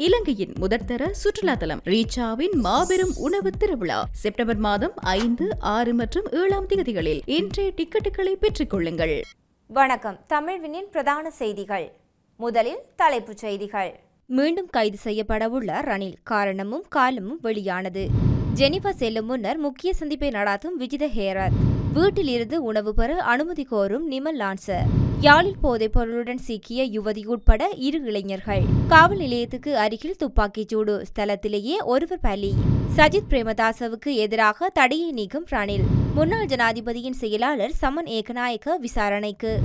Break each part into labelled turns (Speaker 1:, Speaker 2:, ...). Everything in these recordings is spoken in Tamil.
Speaker 1: இலங்கையின் முதற்தர சுற்றுலா தலம் ரீச்சாவின் மாபெரும் உணவு திருவிழா. செப்டம்பர் மாதம் ஐந்து ஆறு மற்றும் ஏழாம் தேதிகளில் இன்றைய டிக்கெட்டுகளை பெற்றுக் கொள்ளுங்கள்.
Speaker 2: வணக்கம். தமிழ்வினின் பிரதான செய்திகள். முதலில் தலைப்புச் செய்திகள். மீண்டும் கைது செய்யப்படவுள்ள ரணில் காரணமும் காலமும் வெளியானது. ஜெனிவா செல்லும் முன்னர் முக்கிய சந்திப்பை நடாத்தும் விஜித ஹேரத். வீட்டில் இருந்து உணவு பெற அனுமதி கோரும் நிமல் லான்சர் யாழில் போதைப் பொருளுடன் சிக்கிய யுவதி உட்பட இரு இளைஞர்கள். காவல் நிலையத்துக்கு அருகில் துப்பாக்கிச் சூடு. ஸ்தலத்திலேயே ஒருவர் பலி. சஜித் பிரேமதாசவுக்கு எதிராக தடையை நீக்கும் ரணில். முன்னாள் ஜனாதிபதியின் செயலாளர் சமன் ஏகநாயக்க விசாரணைக்கு.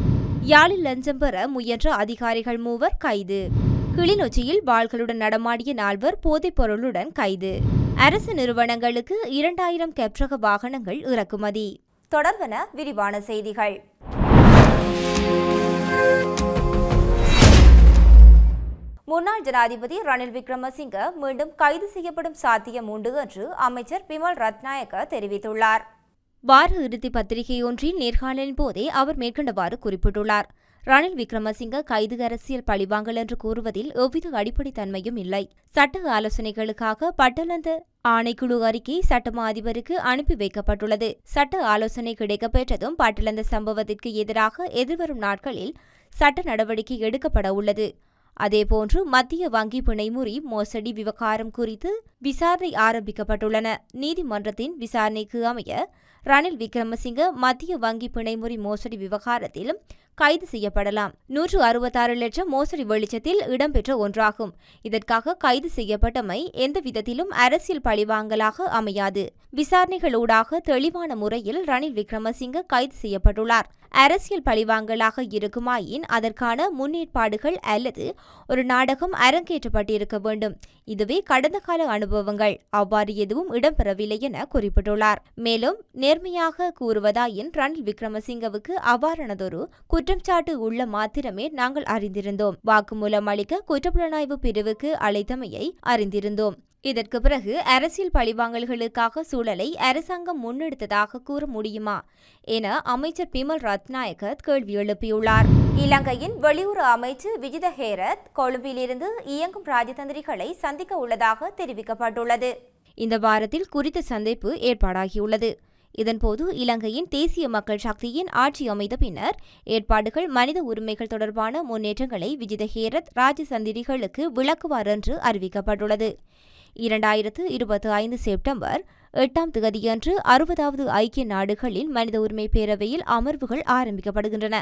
Speaker 2: யாழில் லஞ்சம் பெற முயன்ற அதிகாரிகள் மூவர் கைது. கிளிநொச்சியில் வாள்களுடன் நடமாடிய நால்வர் போதைப் பொருளுடன் கைது. அரசு நிறுவனங்களுக்கு இரண்டாயிரம் கெப்ரக வாகனங்கள் இறக்குமதி. தொடர்வன விரிவான செய்திகள். முன்னாள் ஜனாதிபதி ரணில் விக்ரமசிங்க மீண்டும் கைது செய்யப்படும் சாத்தியம் உண்டு என்று அமைச்சர் பிமல் ரத்நாயக்க தெரிவித்துள்ளார். வார இறுதி பத்திரிகையொன்றின் நேர்காணலின் போதே அவர் மேற்கண்டவாறு குறிப்பிட்டுள்ளார். ரணில் விக்ரமசிங்க கைது அரசியல் பழிவாங்கல் என்று கூறுவதில் எவ்வித அடிப்படை தன்மையும் இல்லை. சட்ட ஆலோசனைகளுக்காக பட்டலந்த ஆணைக்குழு அறிக்கை சட்டமா அதிபருக்கு அனுப்பி வைக்கப்பட்டுள்ளது. சட்ட ஆலோசனை கிடைக்கப்பெற்றதும் பட்டலந்த சம்பவத்திற்கு எதிராக எதிர்வரும் நாட்களில் சட்ட நடவடிக்கை எடுக்கப்பட உள்ளது. அதேபோன்று மத்திய வங்கி பிணைமுறி மோசடி விவகாரம் குறித்து விசாரணை ஆரம்பிக்கப்பட்டுள்ளன. நீதிமன்றத்தின் விசாரணைக்கு அமைய ரணில் விக்ரமசிங்க மத்திய வங்கி பிணைமுறி மோசடி விவகாரத்தில் கைது செய்யப்படலாம். நூற்று அறுபத்தாறு லட்சம் மோசடி வெளிச்சத்தில் இடம்பெற்ற ஒன்றாகும். இதற்காக கைது செய்யப்பட்டமை எந்த விதத்திலும் அரசியல் பழிவாங்கலாக அமையாது. விசாரணைகளூடாக தெளிவான முறையில் ரணில் விக்ரமசிங்க கைது செய்யப்பட்டுள்ளார். அரசியல் பழிவாங்கலாக இருக்குமாயின் அதற்கான முன்னேற்பாடுகள் அல்லது ஒரு நாடகம் அரங்கேற்றப்பட்டிருக்க வேண்டும். இதுவே கடந்த கால அனுபவங்கள். அவ்வாறு எதுவும் இடம்பெறவில்லை என குறிப்பிட்டுள்ளார். மேலும் நேர்மையாக கூறுவதாயின் ரணில் விக்ரமசிங்கவுக்கு அவ்வாறானதொரு குற்றச்சாட்டு உள்ள மாத்திரமே நாங்கள் அறிந்திருந்தோம். வாக்குமூலம் அளிக்க குற்றப்புலனாய்வு பிரிவுக்கு அழைத்தமையை அறிந்திருந்தோம். இதற்கு பிறகு அரசியல் பழிவாங்கல்களுக்காக சூழலை அரசாங்கம் முன்னெடுத்ததாக கூற முடியுமா என அமைச்சர் பிமல் ரத்நாயக்க கேள்வி எழுப்பியுள்ளார். இலங்கையின் வெளியுறவு அமைச்சு விஜித ஹேரத் கொழும்பிலிருந்து இயங்கும் ராஜதந்திரிகளை சந்திக்க உள்ளதாக தெரிவிக்கப்பட்டுள்ளது. இந்த வாரத்தில் குறித்த சந்திப்பு ஏற்பாடாகியுள்ளது. இதன்போது இலங்கையின் தேசிய மக்கள் சக்தியின் ஆட்சி அமைந்த பின்னர் ஏற்பாடுகள் மனித உரிமைகள் தொடர்பான முன்னேற்றங்களை விஜித ஹேரத் ராஜசந்திரிகளுக்கு விளக்குவார் என்று அறிவிக்கப்பட்டுள்ளது. இரண்டாயிரத்து இருபத்தி ஐந்து செப்டம்பர் எட்டாம் திகதியன்று அறுபதாவது ஐக்கிய நாடுகளின் மனித உரிமை பேரவையில் அமர்வுகள் ஆரம்பிக்கப்படுகின்றன.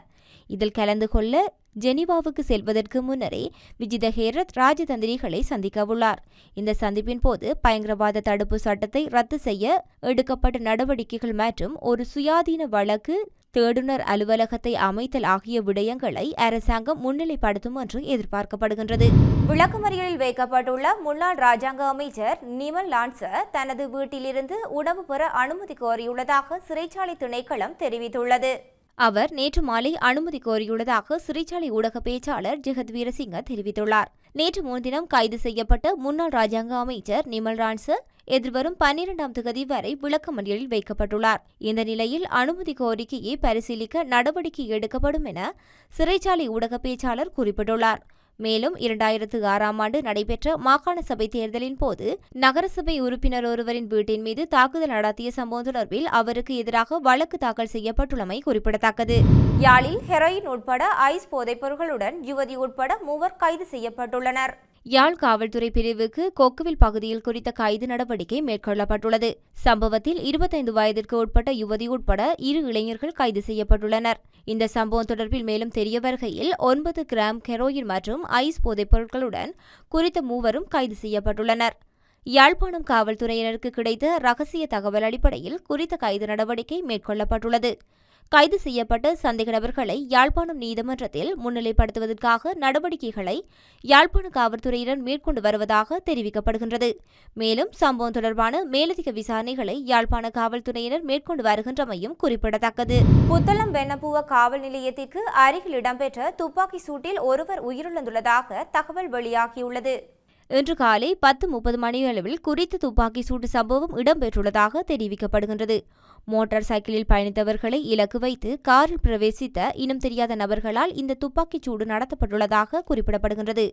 Speaker 2: இதில் கலந்து கொள்ள ஜெனீவாவுக்கு செல்வதற்கு முன்னரே விஜித ஹேரத் ராஜதந்திரிகளை சந்திக்கவுள்ளார் இந்த சந்திப்பின் போது பயங்கரவாத தடுப்பு சட்டத்தை ரத்து செய்ய எடுக்கப்பட்ட நடவடிக்கைகள் மற்றும் ஒரு சுயாதீன வழக்கு தேடுனர் அலுவலகத்தை அமைத்தல் ஆகிய விடயங்களை அரசாங்கம் முன்னிலைப்படுத்தும் என்று எதிர்பார்க்கப்படுகின்றது. விளக்குமறியலில் வைக்கப்பட்டுள்ள முன்னாள் ராஜாங்க அமைச்சர் நிமல் லான்சர் தனது வீட்டிலிருந்து உணவு பெற அனுமதி கோரியுள்ளதாக சிறைச்சாலை திணைக்களம் தெரிவித்துள்ளது. அவர் நேற்று மாலை அனுமதி கோரியுள்ளதாக சிறைச்சாலை ஊடக பேச்சாளர் ஜெகத் வீரசிங்க தெரிவித்துள்ளார். நேற்று முன்தினம் கைது செய்யப்பட்ட முன்னாள் ராஜாங்க அமைச்சர் நிமல் ரான்சர் எதிர்வரும் பன்னிரண்டாம் தேதி வரை விளக்கமறியலில் வைக்கப்பட்டுள்ளார். இந்த நிலையில் அனுமதி கோரிக்கையை பரிசீலிக்க நடவடிக்கை எடுக்கப்படும் என சிறைச்சாலை ஊடக பேச்சாளர் குறிப்பிட்டுள்ளார். மேலும் இரண்டாயிரத்து ஆறாம் ஆண்டு நடைபெற்ற மாகாண சபை தேர்தலின் போது நகரசபை உறுப்பினர் ஒருவரின் வீட்டின் மீது தாக்குதல் நடத்திய சம்பவம் தொடர்பில் அவருக்கு எதிராக வழக்கு தாக்கல் செய்யப்பட்டுள்ளமை குறிப்பிடத்தக்கது. யாழில் ஹெரோயின் உட்பட ஐஸ் போதைப்பொருட்களுடன் யுவதி உட்பட மூவர் கைது செய்யப்பட்டுள்ளனர். யாழ் காவல்துறை பிரிவுக்கு கொக்குவில் பகுதியில் குறித்த கைது நடவடிக்கை மேற்கொள்ளப்பட்டுள்ளது. சம்பவத்தில் இருபத்தைந்து வயதிற்கு உட்பட்ட யுவதி உட்பட இரு இளைஞர்கள் கைது செய்யப்பட்டுள்ளனர். இந்த சம்பவம் தொடர்பில் மேலும் தெரிய வருகையில் ஒன்பது கிராம் கெரோயின் மற்றும் ஐஸ் போதைப் பொருட்களுடன் குறித்த மூவரும் கைது செய்யப்பட்டுள்ளனர். யாழ்ப்பாணம் காவல்துறையினருக்கு கிடைத்த ரகசிய தகவல் அடிப்படையில் குறித்த கைது நடவடிக்கை மேற்கொள்ளப்பட்டுள்ளது. கைது செய்யப்பட்ட சந்தேக நபர்களை யாழ்ப்பாணம் நீதிமன்றத்தில் முன்னிலைப்படுத்துவதற்காக நடவடிக்கைகளை யாழ்ப்பாண காவல்துறையினர் மேற்கொண்டு வருவதாக தெரிவிக்கப்படுகின்றது. மேலும் சம்பவம் தொடர்பான மேலதிக விசாரணைகளை யாழ்ப்பாண காவல்துறையினர் மேற்கொண்டு வருகின்றமையும் குறிப்பிடத்தக்கது. புத்தளம் வெண்ணப்பூவ காவல் நிலையத்திற்கு அருகில் இடம்பெற்ற துப்பாக்கி சூட்டில் ஒருவர் உயிரிழந்துள்ளதாக தகவல் வெளியாகியுள்ளது. இன்று காலை பத்து முப்பது மணியளவில் குறித்த துப்பாக்கி சூட்டு சம்பவம் இடம்பெற்றுள்ளதாக தெரிவிக்கப்படுகின்றது. மோட்டார் சைக்கிளில் பயணித்தவர்களை இலக்கு வைத்து காரில் பிரவேசித்த இனம் தெரியாத நபர்களால் இந்த துப்பாக்கிச் சூடு நடத்தப்பட்டுள்ளதாக குறிப்பிடப்படுகின்றது.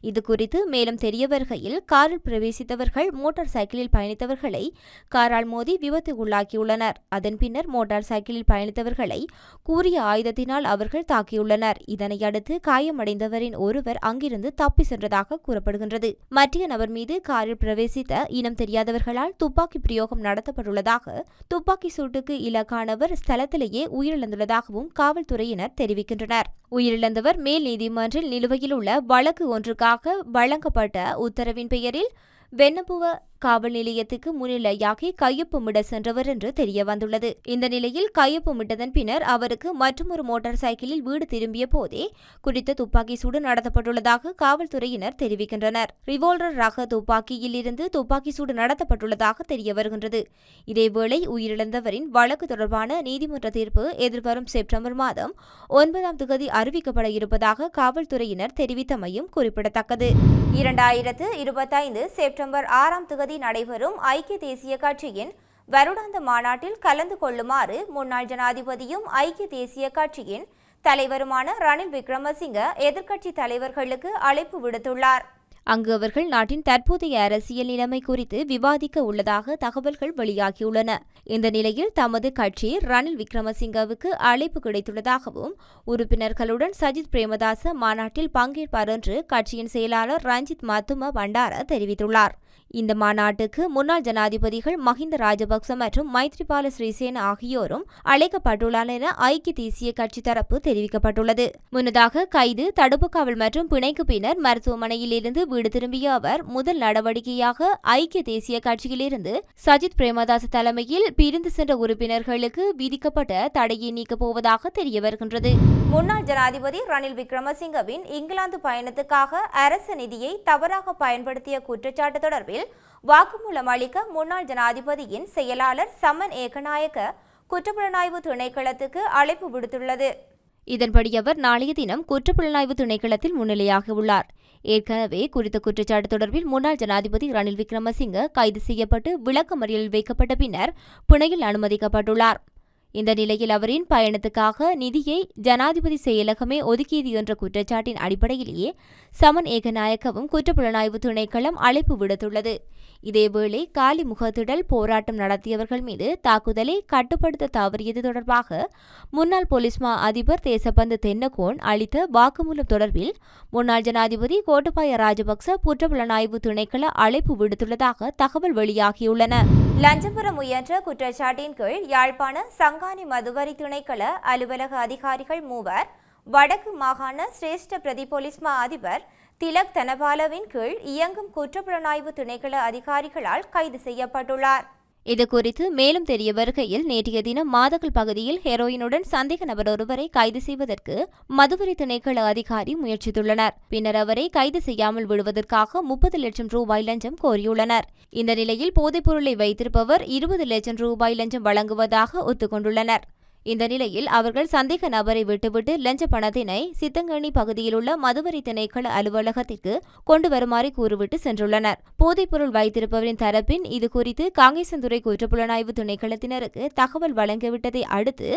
Speaker 2: இது குறித்து மேலும் தெரிய வருகையில் காரில் பிரவேசித்தவர்கள் மோட்டார் சைக்கிளில் பயணித்தவர்களை காரால் மோதி விபத்துக்குள்ளாக்கியுள்ளனர் அதன் பின்னர் மோட்டார் சைக்கிளில் பயணித்தவர்களை கூறிய ஆயுதத்தினால் அவர்கள் தாக்கியுள்ளனர். இதனையடுத்து காயமடைந்தவரின் ஒருவர் அங்கிருந்து தப்பி சென்றதாக கூறப்படுகின்றது. மற்ற நபர் மீது காரில் பிரவேசித்த இனம் தெரியாதவர்களால் துப்பாக்கி பிரயோகம் நடத்தப்பட்டுள்ளதாக துப்பாக்கி சூட்டுக்கு இலக்கானவர் ஸ்தலத்திலேயே உயிரிழந்துள்ளதாகவும் காவல்துறையினர் தெரிவிக்கின்றனர். உயிரிழந்தவர் மேல் நீதிமன்றில் நிலுவையில் உள்ள வழக்கு ஒன்றுக்காக வழங்கப்பட்ட உத்தரவின் பெயரில் வெண்ணப்புவ காவல் நிலையத்துக்கு முன்னிலையாகி கையொப்பமிட சென்றவர் என்று தெரிய வந்துள்ளது. இந்த நிலையில் கையொப்பமிட்டதன் பின்னர் அவருக்கு மற்றொரு மோட்டார் சைக்கிளில் வீடு திரும்பிய போதே குறித்த துப்பாக்கி சூடு நடத்தப்பட்டுள்ளதாக காவல்துறையினர் தெரிவிக்கின்றனர். ரிவால்வர் ரக துப்பாக்கியில் இருந்து துப்பாக்கி சூடு நடத்தப்பட்டுள்ளதாக தெரிய வருகின்றது. இதேவேளை உயிரிழந்தவரின் வழக்கு தொடர்பான நீதிமன்ற தீர்ப்பு எதிர்வரும் செப்டம்பர் மாதம் ஒன்பதாம் தேதி அறிவிக்கப்பட இருப்பதாக காவல்துறையினர் தெரிவித்தமையும் குறிப்பிடத்தக்கது. இரண்டாயிரத்து இருபத்தைந்து செப்டம்பர் ஆறாம் தேதி நடைபெறும் ஐக்கிய தேசிய கட்சியின் வருடாந்த மாநாட்டில் கலந்து கொள்ளுமாறு முன்னாள் ஜனாதிபதியும் ஐக்கிய தேசிய கட்சியின் தலைவருமான ரணில் விக்ரமசிங்க எதிர்க்கட்சி தலைவர்களுக்கு அழைப்பு விடுத்துள்ளார். அங்கு அவர்கள் நாட்டின் தற்போதைய அரசியல் நிலைமை குறித்து விவாதிக்க உள்ளதாக தகவல்கள் வெளியாகியுள்ளன. இந்த நிலையில் தமது கட்சி ரணில் விக்ரமசிங்கவுக்கு அழைப்பு கிடைத்துள்ளதாகவும் உறுப்பினர்களுடன் சஜித் பிரேமதாச மாநாட்டில் பங்கேற்பார் என்று கட்சியின் செயலாளர் ரஞ்சித் மத்தும பண்டார தெரிவித்துள்ளார். இந்த மாநாட்டுக்கு முன்னாள் ஜனாதிபதிகள் மஹிந்த ராஜபக்ச மற்றும் மைத்ரிபால ஸ்ரீசேன ஆகியோரும் அழைக்கப்பட்டுள்ளனர் என ஐக்கிய தேசிய கட்சி தரப்பு தெரிவிக்கப்பட்டுள்ளது. முன்னதாக கைது தடுப்பு காவல் மற்றும் பிணைக்கு பின்னர் மருத்துவமனையில் இருந்து வீடு திரும்பிய அவர் முதல் நடவடிக்கையாக ஐக்கிய தேசிய கட்சியிலிருந்து சஜித் பிரேமதாஸ் தலைமையில் பிரிந்து சென்ற உறுப்பினர்களுக்கு விதிக்கப்பட்ட தடையை நீக்கப் போவதாக தெரிய வருகின்றது முன்னாள் ஜனாதிபதி ரணில் விக்ரமசிங்கவின் இங்கிலாந்து பயணத்துக்காக அரசு நிதியை தவறாக பயன்படுத்திய குற்றச்சாட்டு தொடர்பில் வாக்குமூலம் அளிக்க முன்னாள் ஜனாதிபதியின் செயலாளர் சமன் ஏகநாயக்க குற்றப்புலனாய்வு திணைக்களத்துக்கு அழைப்பு விடுத்துள்ளது. இதன்படி அவர் நாளைய தினம் குற்றப்புலனாய்வு திணைக்களத்தில் முன்னிலையாக உள்ளார். ஏற்கனவே குறித்த குற்றச்சாட்டு தொடர்பில் முன்னாள் ஜனாதிபதி ரணில் விக்ரமசிங்க கைது செய்யப்பட்டு விளக்கமறியலில் வைக்கப்பட்ட பின்னர் புனையில் அனுமதிக்கப்பட்டுள்ளார். இந்த நிலையில் அவரின் பயணத்துக்காக நிதியை ஜனாதிபதி செயலகமே ஒதுக்கியது என்ற குற்றச்சாட்டின் அடிப்படையிலேயே சமன் ஏகநாயக்கவும் குற்றப்புலனாய்வு திணைக்களம் அழைப்பு விடுத்துள்ளது. இதேவேளை காலி முகத்திடல் போராட்டம் நடத்தியவர்கள் மீது தாக்குதலை கட்டுப்படுத்த தவறியது தொடர்பாக முன்னாள் போலீஸ் மா அதிபர் தேசபந்து தென்னகோன் அளித்த வாக்குமூலம் தொடர்பில் முன்னாள் ஜனாதிபதி கோட்டபாய ராஜபக்ச குற்றப்புலனாய்வு திணைக்கள அழைப்பு விடுத்துள்ளதாக தகவல் வெளியாகியுள்ளன. லஞ்சம் பெற முயன்ற குற்றச்சாட்டின் கீழ் யாழ்ப்பாண சங்கானி மதுவரி திணைக்கள அலுவலக அதிகாரிகள் மூவர் வடக்கு மாகாண சிரேஷ்ட பிரதி போலீஸ் மா அதிபர் திலக் தனபாலவின் கீழ் இயங்கும் குற்றப்புலனாய்வு திணைக்கள அதிகாரிகளால் கைது செய்யப்பட்டுள்ளார். இது குறித்து மேலும் தெரிய வருகையில் நேற்றைய தினம் மாதகல் பகுதியில் ஹெரோயினுடன் சந்தேக நபர் ஒருவரை கைது செய்வதற்கு மதுவரி திணைக்கள அதிகாரி முயற்சித்துள்ளனர். பின்னர் அவரை கைது செய்யாமல் விடுவதற்காக முப்பது லட்சம் ரூபாய் லஞ்சம் கோரியுள்ளனர். இந்த நிலையில் போதைப்பொருளை வைத்திருப்பவர் இருபது லட்சம் ரூபாய் லஞ்சம் வழங்குவதாக ஒத்துக்கொண்டுள்ளனர். இந்த நிலையில் அவர்கள் சந்தேக நபரை விட்டுவிட்டு லஞ்ச பணத்தினை சித்தங்கனி பகுதியில் உள்ள மதுவரி திணைக்கள அலுவலகத்திற்கு கொண்டு வருமாறு கூறிவிட்டு சென்றுள்ளனர். போதைப்பொருள் வைத்திருப்பவரின் தரப்பின் இது குறித்து காங்கேசந்துறை குற்றப்புலனாய்வு திணைக்களத்தினருக்கு தகவல் வழங்கிவிட்டதை அடுத்து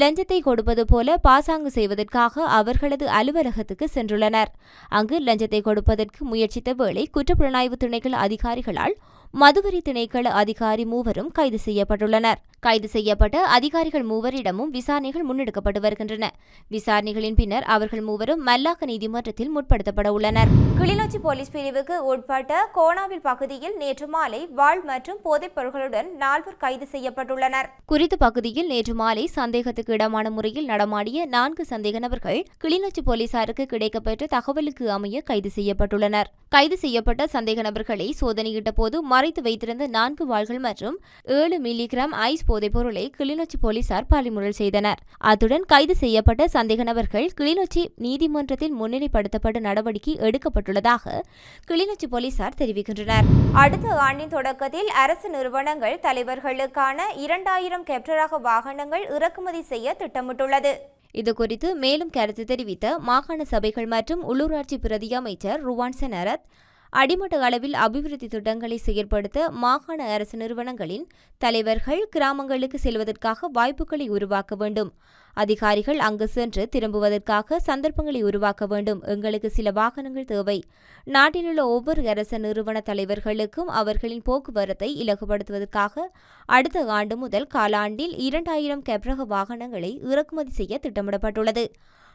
Speaker 2: லஞ்சத்தை கொடுப்பது போல பாசாங்கு செய்வதற்காக அவர்களது அலுவலகத்துக்கு சென்றுள்ளனர். அங்கு லஞ்சத்தை கொடுப்பதற்கு முயற்சித்த வேளை குற்றப்புலனாய்வு திணைக்கள அதிகாரிகளால் மதுவரி திணைக்கள அதிகாரி மூவரும் கைது செய்யப்பட்டுள்ளனர். கைது செய்யப்பட்ட அதிகாரிகள் மூவரிடமும் விசாரணைகள் முன்னெடுக்கப்பட்டு வருகின்றன. விசாரணைகளின் பின்னர் அவர்கள் மூவரும் மல்லாக்க நீதிமன்றத்தில் முற்படுத்தப்பட உள்ளனர். கிளிநொச்சி போலீஸ் பிரிவுக்கு உட்பட்ட கோணாவில் பகுதியில் நேற்று மாலை வாழ் மற்றும் போதைப் பொருட்களுடன் நால்வர் கைது செய்யப்பட்டுள்ளனர். குறித்த பகுதியில் நேற்று மாலை சந்தேகத்துக்கு இடமான முறையில் நடமாடிய நான்கு சந்தேக நபர்கள் கிளிநொச்சி போலீசாருக்கு கிடைக்கப்பெற்ற தகவலுக்கு அமைய கைது செய்யப்பட்டுள்ளனர். கைது செய்யப்பட்ட சந்தேக நபர்களை சோதனையிட்ட போது மறைத்து வைத்திருந்த நான்கு வாள்கள் மற்றும் ஏழு மில்லிகிராம் ஐஸ் போதைப் பொருளை கிளிநொச்சி போலீசார் பறிமுதல் செய்தனர். அத்துடன் கைது செய்யப்பட்ட சந்தேக நபர்கள் கிளிநொச்சி நீதிமன்றத்தில் முன்னிலைப்படுத்தப்பட்ட நடவடிக்கை எடுக்கப்பட்டுள்ளதாக கிளிநொச்சி போலீசார் தெரிவிக்கின்றனர். அடுத்த ஆண்டின் தொடக்கத்தில் அரசு நிறுவனங்கள் தலைவர்களுக்கான இரண்டாயிரம் கெப்டராக வாகனங்கள் இறக்குமதி செய்ய திட்டமிட்டுள்ளது. இதுகுறித்து மேலும் கருத்து தெரிவித்த மாகாண சபைகள் மற்றும் உள்ளூராட்சி பிரதி அமைச்சர் ருவான் செனரத் அடிமட்ட அளவில் அபிவிருத்தி திட்டங்களை செயற்படுத்த மாகாண அரசு நிறுவனங்களின் தலைவர்கள் கிராமங்களுக்கு செல்வதற்காக வாய்ப்புகளை உருவாக்க வேண்டும். அதிகாரிகள் அங்கு சென்று திரும்புவதற்காக சந்தர்ப்பங்களை உருவாக்க வேண்டும். எங்களுக்கு சில வாகனங்கள் தேவை. நாட்டிலுள்ள ஒவ்வொரு அரச நிறுவன தலைவர்களுக்கும் அவர்களின் போக்குவரத்தை இலகுபடுத்துவதற்காக அடுத்த ஆண்டு முதல் காலாண்டில் இரண்டாயிரம் கெப்ரக வாகனங்களை இறக்குமதி செய்ய திட்டமிடப்பட்டுள்ளது.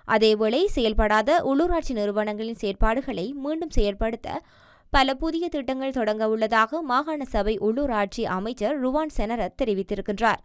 Speaker 2: அதேவேளை செயல்படாத உள்ளூராட்சி நிறுவனங்களின் செயற்பாடுகளை மீண்டும் செயற்படுத்த பல புதிய திட்டங்கள் தொடங்க உள்ளதாக மாகாண சபை உள்ளூராட்சி அமைச்சர் ருவான் செனரத் தெரிவித்திருக்கின்றார்.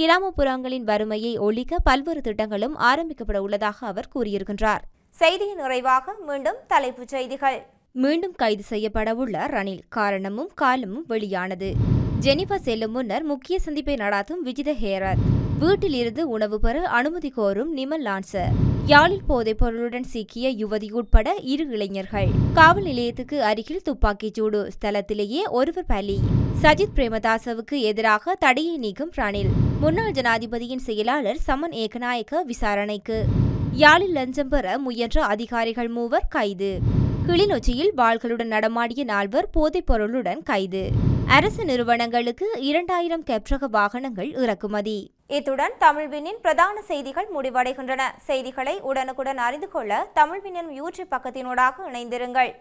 Speaker 2: கிராமப்புறங்களின் வறுமையை ஒழிக்க பல்வேறு திட்டங்களும் ஆரம்பிக்கப்பட உள்ளதாக அவர் கூறியிருக்கின்றார். செய்தியின் நிறைவாக மீண்டும் தலைப்புச் செய்திகள். மீண்டும் கைது செய்யப்படவுள்ள ரணில் காரணமும் காலமும் வெளியானது. ஜெனிவா செல்லும் முன்னர் முக்கிய சந்திப்பை நடாத்தும் விஜித ஹேரத். வீட்டில் இருந்து உணவு பெற அனுமதி கோரும் நிமல் லான்சர் யாழில் போதைப் பொருளுடன் சிக்கிய யுவதி உட்பட இரு இளைஞர்கள். காவல் நிலையத்துக்கு அருகில் துப்பாக்கிச் சூடு. ஸ்தலத்திலேயே ஒருவர் பலி. சஜித் பிரேமதாசவுக்கு எதிராக தடையை நீக்கும் ரணில். முன்னாள் ஜனாதிபதியின் செயலாளர் சமன் ஏகநாயக்க விசாரணைக்கு. யாழில் லஞ்சம் பெற முயன்ற அதிகாரிகள் மூவர் கைது. கிளிநொச்சியில் வாள்களுடன் நடமாடிய நால்வர் போதைப் பொருளுடன் கைது. அரசு நிறுவனங்களுக்கு இரண்டாயிரம் கெப்ரக வாகனங்கள் இறக்குமதி. இத்துடன் தமிழ்வினின் பிரதான செய்திகள் முடிவடைகின்றன. செய்திகளை உடனுக்குடன் அறிந்து கொள்ள தமிழ்வினின் யூடியூப் பக்கத்தினூடாக இணைந்திருங்கள்.